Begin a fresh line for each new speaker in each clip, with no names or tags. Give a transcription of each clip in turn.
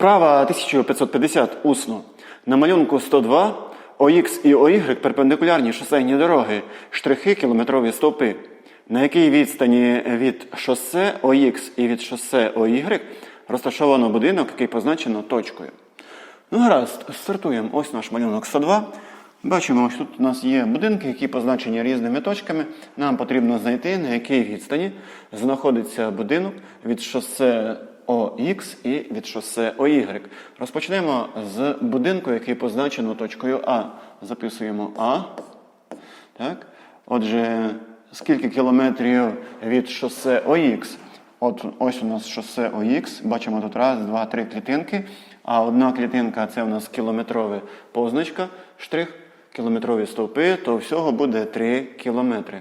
Вправа 1550 усно. На малюнку 102 ОХ і ОY перпендикулярні шосейні дороги, штрихи кілометрові стовпи. На якій відстані від шосе ОХ і від шосе ОY розташовано будинок, який позначено точкою. Ну, гаразд, стартуємо. Ось наш малюнок 102. Бачимо, що тут у нас є будинки, які позначені різними точками. Нам потрібно знайти, на якій відстані знаходиться будинок від шосе ОХ і від шосе ОY. Розпочнемо з будинку, який позначено точкою А. Записуємо А. Так? Отже, скільки кілометрів від шосе ОХ? От ось у нас шосе ОХ. Бачимо тут раз, два, три клітинки. А одна клітинка це у нас кілометрова позначка, штрих, кілометрові стовпи, то всього буде 3 кілометри.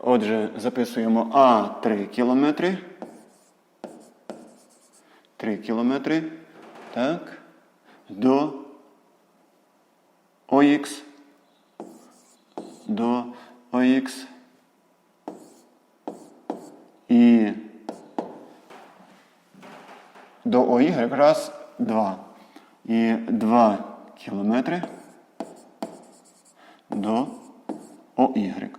Отже, записуємо А 3 кілометри. 3 кілометри. Так. До ОХ. До ОХ. І до ОY раз, два. І 2 кілометри до ОY.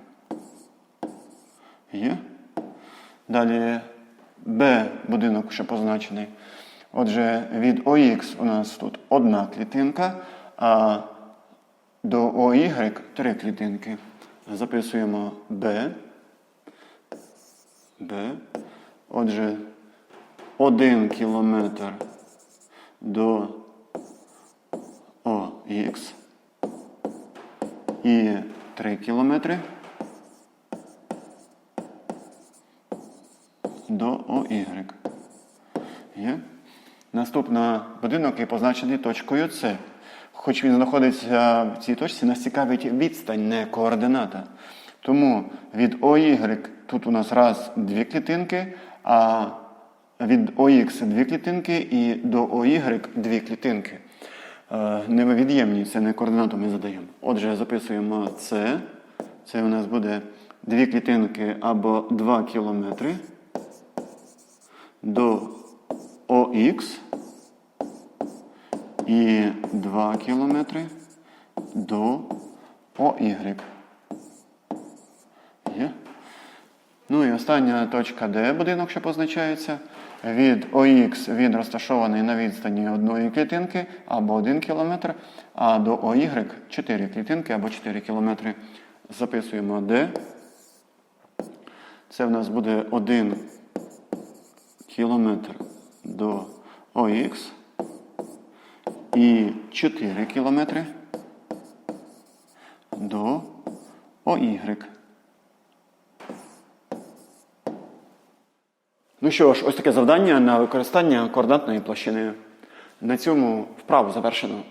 Є. Далі Б будинок ще позначений. Отже, від ОХ у нас тут одна клітинка, а до ОY три клітинки. Записуємо Б. Б. Отже, 1 кілометр до ОХ і 3 кілометри до ОY. Є. Наступна будинок, який позначений точкою С. Хоч він знаходиться в цій точці, нас цікавить відстань, не координата. Тому від ОY тут у нас раз дві клітинки, а від ОХ дві клітинки і до ОY дві клітинки. Е, Невід'ємні, це не координату ми задаємо. Отже, записуємо С. Це у нас буде дві клітинки або 2 кілометри до ОХ і 2 кілометри до ОY. Є? Ну і остання точка Д будинок, що позначається. Від ОХ він розташований на відстані одної клітинки або 1 кілометр, а до ОY 4 клітинки або 4 кілометри. Записуємо Д. Це в нас буде 1 кілометр до ОХ і 4 км до ОY. Ну що ж, ось таке завдання на використання координатної площини. На цьому вправу завершено.